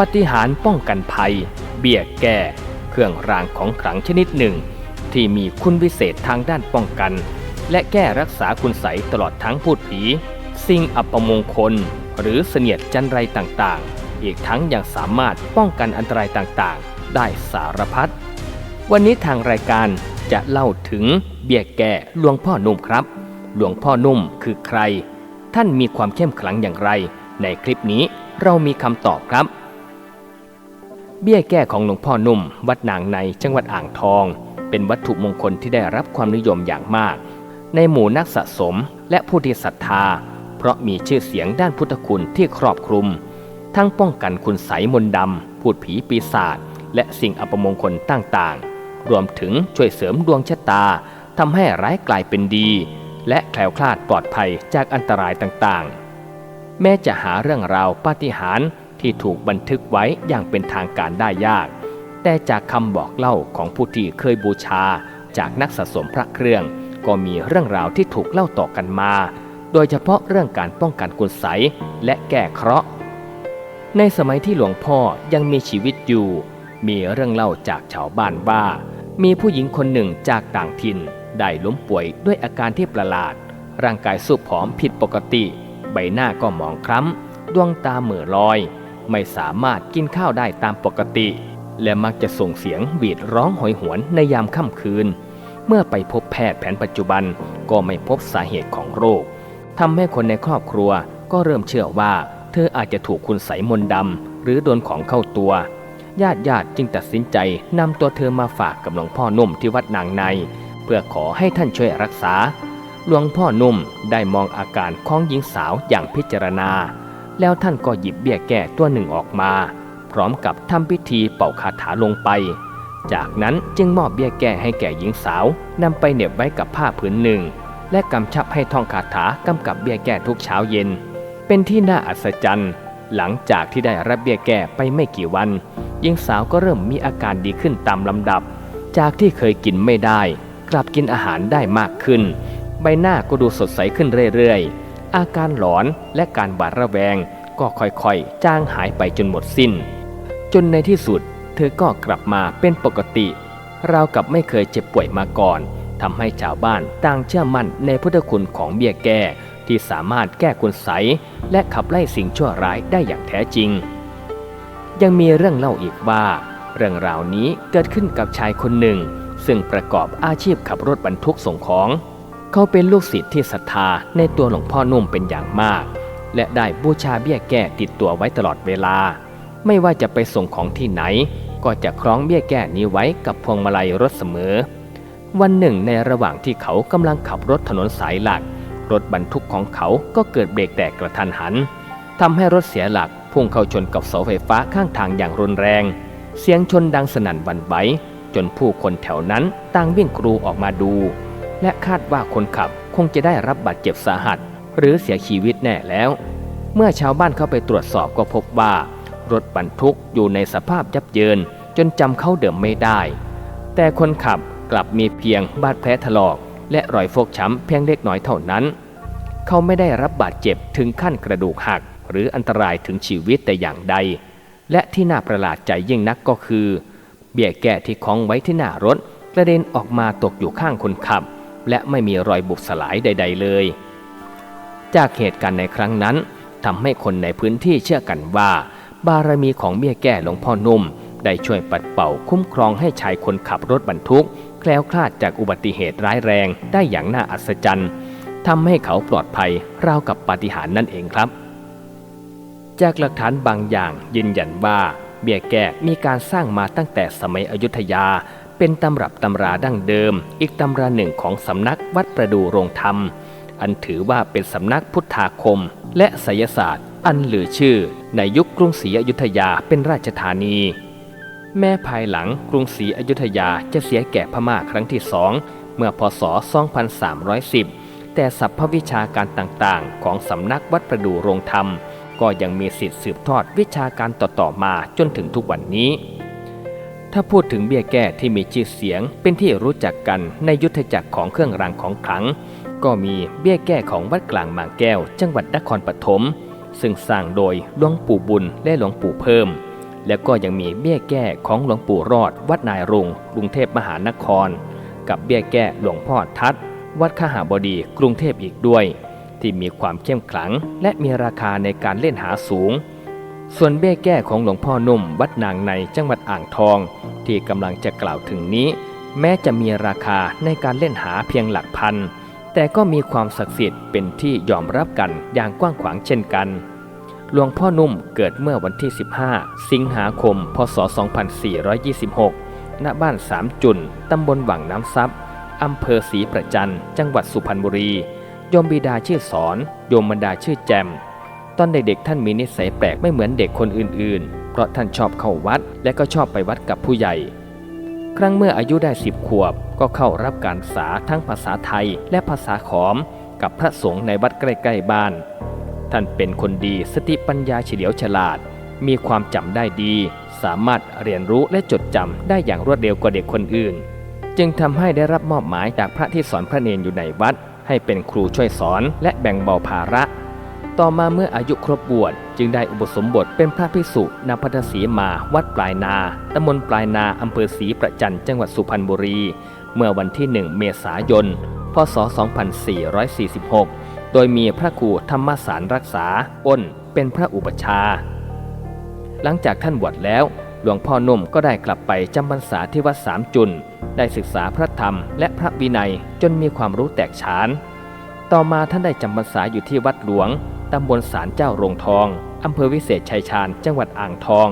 ปฏิหารป้องกันภัย เบี้ยแก้ เครื่องรางของขลังชนิดหนึ่ง ที่มีคุณวิเศษทางด้านป้องกัน และแก้รักษาคุณใสยตลอดทั้งพูดผี สิ่งอัปมงคล หรือเสนียดจันไรต่างๆ อีกทั้งยังสามารถป้องกันอันตรายต่างๆ ได้สารพัดวันนี้ทางรายการจะเล่าถึงเบี้ยแก่หลวงพ่อนุ่มครับ หลวงพ่อนุ่มคือใคร ท่านมีความเข้มขลังอย่างไร ในคลิปนี้เรามีคำตอบครับ เบี้ยแก้ของหลวงพ่อนุ่ม วัดนางในจังหวัดอ่างทอง เป็นวัตถุมงคลที่ได้รับความนิยมอย่างมาก ในหมู่นักสะสมและผู้ที่ศรัทธา เพราะมีชื่อเสียงด้านพุทธคุณที่ครอบคลุม ทั้งป้องกันคุณไสยมนต์ดำพูดผีปีศาจและสิ่งอัปมงคลต่างๆ รวมถึงช่วยเสริมดวงชะตาทำให้ร้ายกลายเป็นดี และแคล้วคลาดปลอดภัยจากอันตรายต่างๆ แม้จะหาเรื่องราวปาฏิหาริย์ ที่ถูกบันทึกไว้อย่างเป็นทางการได้ยาก แต่จากคำบอกเล่าของผู้ที่เคยบูชา จากนักสะสมพระเครื่อง ก็มีเรื่องราวที่ถูกเล่าต่อกันมา โดยเฉพาะเรื่องการป้องกันกุศไสยและแก้เคราะห์ ในสมัยที่หลวงพ่อยังมีชีวิตอยู่ มีเรื่องเล่าจากชาวบ้านว่า มีผู้หญิงคนหนึ่งจากต่างถิ่นได้ล้มป่วยด้วยอาการที่ประหลาด ร่างกายสูบผอมผิดปกติ ใบหน้าก็หมองคล้ำ ดวงตาเหม่อลอย ไม่สามารถกินข้าวได้ตามปกติ และมักจะส่งเสียงหวีดร้องหอยหวนในยามค่ำคืน เมื่อไปพบแพทย์แผนปัจจุบันก็ไม่พบสาเหตุของโรคทำให้คนในครอบครัวก็เริ่มเชื่อว่า เธออาจจะถูกคุณใสมนดำหรือโดนของเข้าตัว ญาติญาติจึงตัดสินใจนำตัวเธอมาฝากกับหลวงพ่อนุ่มที่วัดนางใน เพื่อขอให้ท่านช่วยรักษาหลวงพ่อนุ่มได้มองอาการของหญิงสาวอย่างพิจารณา แล้วท่านก็หยิบเบี้ยแก้ตัวหนึ่งออกมา พร้อมกับทำพิธีเป่าคาถาลงไป จากนั้นจึงมอบเบี้ยแก้ให้แก่หญิงสาวนำไปเหน็บไว้กับผ้าผืนหนึ่ง และกำชับให้ท่องคาถากำกับเบี้ยแก้ทุกเช้าเย็น เป็นที่น่าอัศจรรย์ หลังจากที่ได้รับเบี้ยแก้ไปไม่กี่วัน หญิงสาวก็เริ่มมีอาการดีขึ้นตามลำดับ จากที่เคยกินไม่ได้ กลับกินอาหารได้มากขึ้น ใบหน้าก็ดูสดใสขึ้นเรื่อยๆ อาการหลอนและการบาดระแวง ก็ค่อยๆ จางหายไปจนหมดสิ้น จนในที่สุด เธอก็กลับมาเป็นปกติ ราวกับไม่เคยเจ็บป่วยมาก่อนทำให้ชาวบ้านต่างเชื่อมั่นในพุทธคุณของเบี้ยแก้ที่สามารถแก้คุณใสยและขับไล่สิ่งชั่วร้ายได้อย่างแท้จริง ยังมีเรื่องเล่าอีกว่า เรื่องราวนี้เกิดขึ้นกับชายคนหนึ่ง ซึ่งประกอบอาชีพขับรถบรรทุกส่งของ เขาเป็นลูกศิษย์ที่ศรัทธาในตัวหลวงพ่อนุ่มเป็นอย่างมาก และได้บูชาเบี้ยแก้ติดตัวไว้ตลอดเวลา ไม่ว่าจะไปส่งของที่ไหน ก็จะคล้องเบี้ยแก้นี้ไว้กับพวงมาลัยรถเสมอ วันหนึ่งในระหว่างที่เขากำลังขับรถถนนสายหลัก รถบรรทุกของเขาก็เกิดเบรกแตกกระทันหันทำให้รถเสียหลักพุ่งเข้าชนกับเสาไฟฟ้าข้างทางอย่างรุนแรง เสียงชนดังสนั่นวันไหวจนผู้คนแถวนั้นต่างวิ่งกรูออกมาดู และคาดว่าคนขับคงจะได้รับบาดเจ็บสาหัส หรือเสียชีวิตแน่แล้ว เมื่อชาวบ้านเข้าไปตรวจสอบก็พบว่า รถบรรทุกอยู่ในสภาพยับเยินจนจำเขาเดิมไม่ได้ แต่คนขับกลับมีเพียงบาดแผลถลอก และรอยฟกช้ำเพียงเล็กน้อยเท่านั้น เขาไม่ได้รับบาดเจ็บถึงขั้นกระดูกหัก หรืออันตรายถึงชีวิตแต่อย่างใด และที่น่าประหลาดใจยิ่งนักก็คือ เบี้ยแก้ที่คล้องไว้ที่หน้ารถกระเด็นออกมาตกอยู่ข้างคนขับ และไม่มีรอยบุบสลายใด ๆ เลย จากเหตุการณ์ในครั้งนั้นทำให้คนในพื้นที่เชื่อกันว่า บารมีของเบี้ยแก้หลวงพ่อนุ่ม ได้ช่วยปัดเป่าคุ้มครองให้ชายคนขับรถบรรทุก แคล้วคลาดจากอุบัติเหตุร้ายแรงได้อย่างน่าอัศจรรย์ทำให้เขาปลอดภัยราวกับปาฏิหาริย์นั่นเองครับ จากหลักฐานบางอย่างยืนยันว่าเบี้ยแก้มีการสร้างมาตั้งแต่สมัยอยุธยา เป็นตำรับตำราดั้งเดิม อีกตำราหนึ่งของสำนักวัดประดูโรงธรรม อันถือว่าเป็นสำนักพุทธาคม และไสยศาสตร์ อันหลือชื่อ ในยุคกรุงศรีอยุธยาเป็นราชธานี แม้ภายหลังกรุงศรีอยุธยาจะเสียแก่พม่าครั้งที่สองเมื่อพศ 2310 แต่สัพพวิชาการต่างๆ ของสำนักวัดประดูโรงธรรม ก็ยังมีสิทธิ์สืบทอดวิชาการต่อๆมาจนถึงทุกวันนี้ ถ้าพูดถึงเบี้ยแก้ที่มีชื่อเสียง เป็นที่รู้จักกันในยุทธจักรของเครื่องรางของขลัง ก็มีเบี้ยแก้ของวัดกลางบางแก้ว จังหวัดนครปฐมซึ่งสร้างโดยหลวงปู่บุญและหลวงปู่เพิ่ม แล้วก็ยังมีเบี้ยแก้ของหลวงปู่รอด วัดนายรุงกรุงเทพมหานคร กับเบี้ยแก้หลวงพ่อทัดวัดขหาบดีกรุงเทพอีกด้วย ที่มีความเข้มขลัง และมีราคาในการเล่นหาสูง ส่วนเบี้ยแก้ของหลวงพ่อนุ่มวัดนางในจังหวัดอ่างทอง ที่กำลังจะกล่าวถึงนี้ แม้จะมีราคาในการเล่นหาเพียงหลักพัน แต่ก็มีความศักดิ์สิทธิ์เป็นที่ยอมรับกันอย่างกว้างขวางเช่นกัน หลวงพ่อนุ่มเกิดเมื่อวันที่ 15 สิงหาคม พศ 2426 ณ บ้านสามจุนตำบลหวังน้ำซับอำเภอศรีประจันจังหวัดสุพรรณบุรี โยมบิดาชื่อสอน โยมบรรดาชื่อแจม ตอนเด็กๆท่านมีนิสัยแปลกไม่เหมือนเด็กคนอื่นๆ เพราะท่านชอบเข้าวัดและก็ชอบไปวัดกับผู้ใหญ่ ครั้งเมื่ออายุได้สิบขวบ ก็เข้ารับการศึกษาทั้งภาษาไทยและภาษาขอม กับพระสงฆ์ในวัดใกล้ๆบ้าน ท่านเป็นคนดีสติปัญญาเฉลียวฉลาด มีความจำได้ดี สามารถเรียนรู้และจดจำได้อย่างรวดเร็วกว่าเด็กคนอื่น จึงทำให้ได้รับมอบหมายจากพระที่สอนพระเนนอยู่ในวัด ให้เป็นครูช่วยสอนและแบ่งเบาภาระ ต่อมาเมื่ออายุครบบวชจึงได้อุปสมบทเป็นพระภิกษุนพัทสีมาวัดปลายนาตำบลปลายนาอำเภอศรีประจันจังหวัดสุพรรณบุรี เมื่อวันที่ 1 เมษายน พศ 2446 โดยมีพระครูธรรมสารรักษาอ้นเป็นพระอุปชา หลังจากท่านบวชแล้ว หลวงพ่อนุ่มก็ได้กลับไปจำพรรษาที่วัดสามจุน ได้ศึกษาพระธรรมและพระวินัยจนมีความรู้แตกฉาน ต่อมาท่านได้จำพรรษาอยู่ที่วัดหลวงตำบลสารเจ้าโรงทองอำเภอวิเศษชัยชาญ จังหวัดอ่างทอง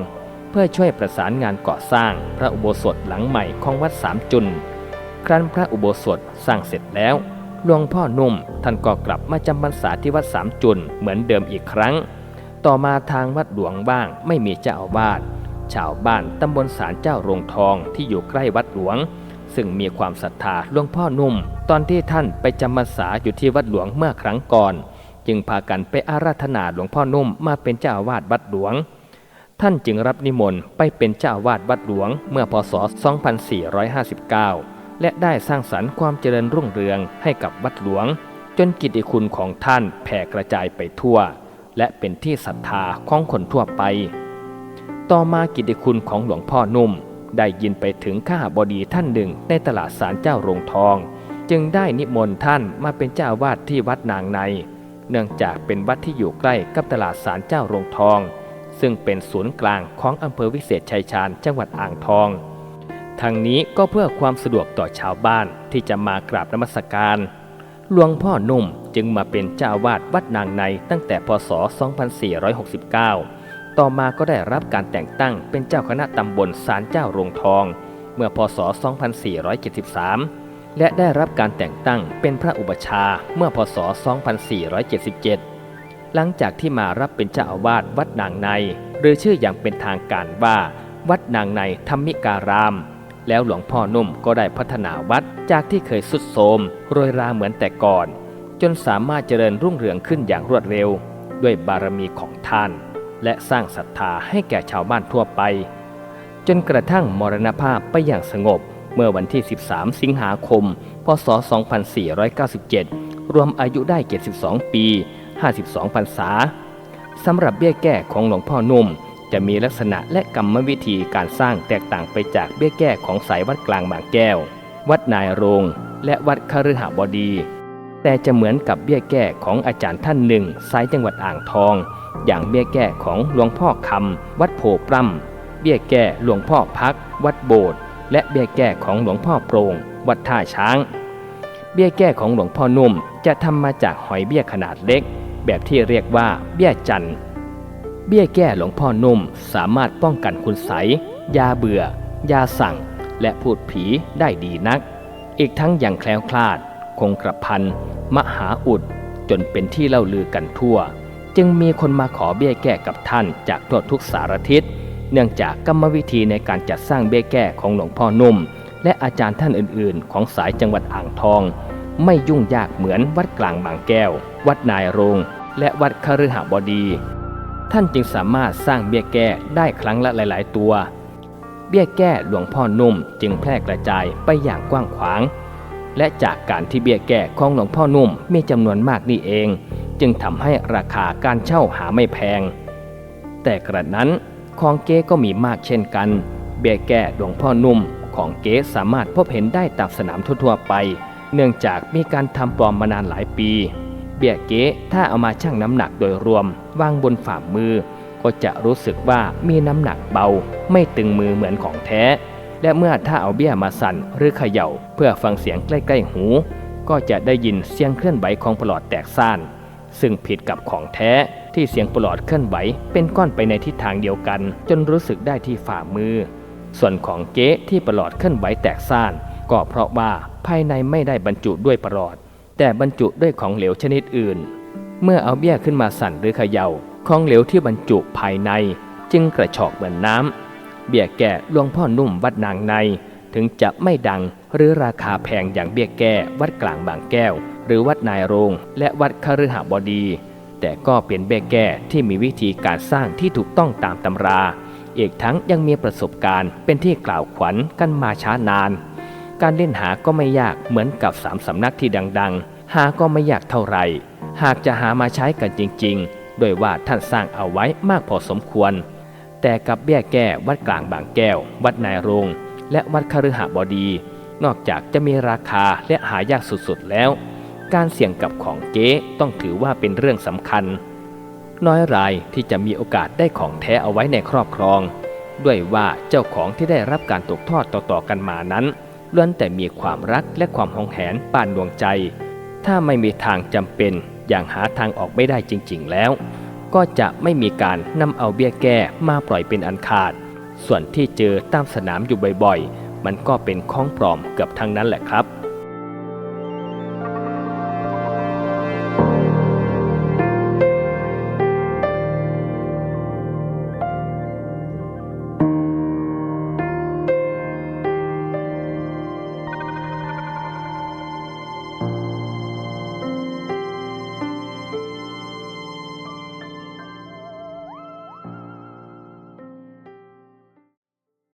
เพื่อช่วยประสานงานก่อสร้างพระอุโบสถหลังใหม่ของวัดสามจุน ครั้นพระอุโบสถสร้างเสร็จแล้วหลวงพ่อนุ่มท่านก็กลับมาจำพรรษาที่วัดสามจุนเหมือนเดิมอีกครั้ง ต่อมาทางวัดหลวงบ้างไม่มีเจ้าอาวาสชาวบ้านตำบลสารเจ้าโรงทองที่อยู่ใกล้วัดหลวง ซึ่งมีความศรัทธาหลวงพ่อนุ่มตอนที่ท่านไปจำพรรษาอยู่ที่วัดหลวงเมื่อครั้งก่อน จึงพากันไปอาราธนาหลวงพ่อนุ่มมาเป็นเจ้าวาสวัดหลวง ท่านจึงรับนิมนต์ไปเป็นเจ้าวาสวัดหลวงเมื่อพศ 2459 และได้สร้างสรรค์ความเจริญรุ่งเรืองให้กับวัดหลวง จนกิตติคุณของท่านแผ่กระจายไปทั่ว และเป็นที่ศรัทธาของคนทั่วไป ต่อมากิตติคุณของหลวงพ่อนุ่มได้ยินไปถึงข้าบดีท่านหนึ่งในตลาดสารเจ้าโรงทอง จึงได้นิมนต์ท่านมาเป็นเจ้าวาดที่วัดนางใน เนื่องจากเป็นวัดที่อยู่ใกล้กับตลาดสารเจ้าโรงทอง ซึ่งเป็นศูนย์กลางของอำเภอวิเศษชัยชาญจังหวัดอ่างทองทางนี้ก็เพื่อความสะดวกต่อชาวบ้านที่จะมากราบนมัสการ หลวงพ่อนุ่มจึงมาเป็นเจ้าอาวาดวัดนางในตั้งแต่พศ 2469 ต่อมาก็ได้รับการแต่งตั้งเป็นเจ้าคณะตำบลสารเจ้าโรงทอง เมื่อพศ 2473 และได้รับการแต่งตั้งเป็นพระอุปชาเมื่อพศ 2477 หลังจากที่มารับเป็นเจ้าอาวาสวัดนางใน หรือชื่ออย่างเป็นทางการว่า วัดนางในธรรมิการาม แล้วหลวงพ่อนุ่มก็ได้พัฒนาวัดจากที่เคยสุดโทรมโรยราเหมือนแต่ก่อน จนสามารถเจริญรุ่งเรืองขึ้นอย่างรวดเร็ว ด้วยบารมีของท่าน และสร้างศรัทธาให้แก่ชาวบ้านทั่วไป จนกระทั่งมรณภาพไปอย่างสงบ เมื่อวันที่ 13 สิงหาคม พศ 2497 รวมอายุได้ 72 ปี 52 พรรษาสำหรับเบี้ยแก้ของหลวงพ่อนุ่ม จะมีลักษณะและกรรมวิธีการสร้างแตกต่างไปจากเบี้ยแก้ของสายวัดกลางบางแก้ว วัดนายโรง และวัดคฤหบดี แต่จะเหมือนกับเบี้ยแก้ของอาจารย์ท่านหนึ่งสายจังหวัดอ่างทอง อย่างเบี้ยแก้ของหลวงพ่อคำวัดโพปร่ำเบี้ยแก้หลวงพ่อพัก วัดโบสถ์ และเบี้ยแก้ของหลวงพ่อโปรงวัดท่าช้าง เบี้ยแก้ของหลวงพ่อนุ่มจะทำมาจากหอยเบี้ยขนาดเล็ก แบบที่เรียกว่าเบี้ยจันทร์เบี้ยแก้หลวงพ่อนุ่มสามารถป้องกันคุณไสยยาเบื่อ ยาสั่ง และพูดผีได้ดีนัก อีกทั้งอย่างแคล้วคลาด คงกระพันมหาอุด จนเป็นที่เล่าลือกันทั่ว จึงมีคนมาขอเบี้ยแก้กับท่านจากทั่วทุกสารทิศ เนื่องจากกรรมวิธีในการจัดสร้างเบี้ยแก้ของหลวงพ่อนุ่ม และอาจารย์ท่านอื่นๆ ของสายจังหวัดอ่างทอง ไม่ยุ่งยากเหมือนวัดกลางบางแก้ว วัดนายโรง และวัดคฤหบดี ท่านจึงสามารถสร้างเบี้ยแก้ได้ครั้งละหลาย ๆ ตัว เบี้ยแก้หลวงพ่อนุ่มจึงแพร่กระจายไปอย่างกว้างขวาง และจากการที่เบี้ยแก้ของหลวงพ่อนุ่มมีจำนวนมากนี่เอง จึงทำให้ราคาการเช่าหาไม่แพง แต่กระนั้น ของเก๊ก็มีมากเช่นกัน เบี้ยแก้หลวงพ่อนุ่ม ของเก๊สามารถพบเห็นได้ตามสนามทั่วๆไป เนื่องจากมีการทำปลอมมานานหลายปี เบี้ยเก๊ถ้าเอามาชั่งน้ำหนักโดยรวมวางบนฝ่ามือ ก็จะรู้สึกว่ามีน้ำหนักเบา ไม่ตึงมือเหมือนของแท้ และเมื่อถ้าเอาเบี้ยมาสั่นหรือเขย่า เพื่อฟังเสียงใกล้ๆหู ก็จะได้ยินเสียงเคลื่อนไหวของปลอดแตกซ่าน ซึ่งผิดกับของแท้ ที่เสียงปลอดเคลื่อนไหว เป็นก้อนไปในทิศทางเดียวกัน จนรู้สึกได้ที่ฝ่ามือ ส่วนของเก๊ที่ปลอดเคลื่อนไหวแตกซ่าน ก็เพราะว่าภายในไม่ได้บรรจุด้วยปลอด แต่บรรจุด้วยของเหลวชนิดอื่น เมื่อเอาเบี้ยขึ้นมาสั่นหรือเขยา่าของเหลวที่บรรจุภายใน จึงกระชอกเหมือนน้ำเบี้ยแก่หลวงพ่อนุ่มวัดนางใน ถึงจะไม่ดังหรือราคาแพงอย่างเบี้ยแก้วัดกลางบางแก้ว หรือวัดนายโรง และวัดคฤหบดี แต่ก็เป็นเบี้ยแก้ที่มีวิธีการสร้างที่ถูกต้องตามตำรา อีกทั้งยังมีประสบการณ์เป็นที่กล่าวขวัญกันมาช้านาน การเล่นหาก็ไม่ยากเหมือนกับสามสำนักที่ดัง ๆ หาก็ไม่ยากเท่าไหร่ หากจะหามาใช้กันจริงๆ โดยว่าท่านสร้างเอาไว้มากพอสมควร แต่กับเบี้ยแก้วัดกลางบางแก้ว วัดนายรงและวัดคฤหบดี นอกจากจะมีราคาและหายากสุดๆแล้ว การเสี่ยงกับของเก๊ต้องถือว่าเป็นเรื่องสำคัญ น้อยรายที่จะมีโอกาสได้ของแท้เอาไว้ในครอบครอง ด้วยว่าเจ้าของที่ได้รับการตกทอดต่อๆกันมานั้นล้วนแต่มีความรักและความหองแหนปานดวงใจ ถ้าไม่มีทางจำเป็นอย่างหาทางออกไม่ได้จริง ๆ แล้ว ก็จะไม่มีการนำเอาเบี้ยแก้มาปล่อยเป็นอันขาด ส่วนที่เจอตามสนามอยู่บ่อยๆ มันก็เป็นของปลอมเกือบทั้งนั้นแหละครับ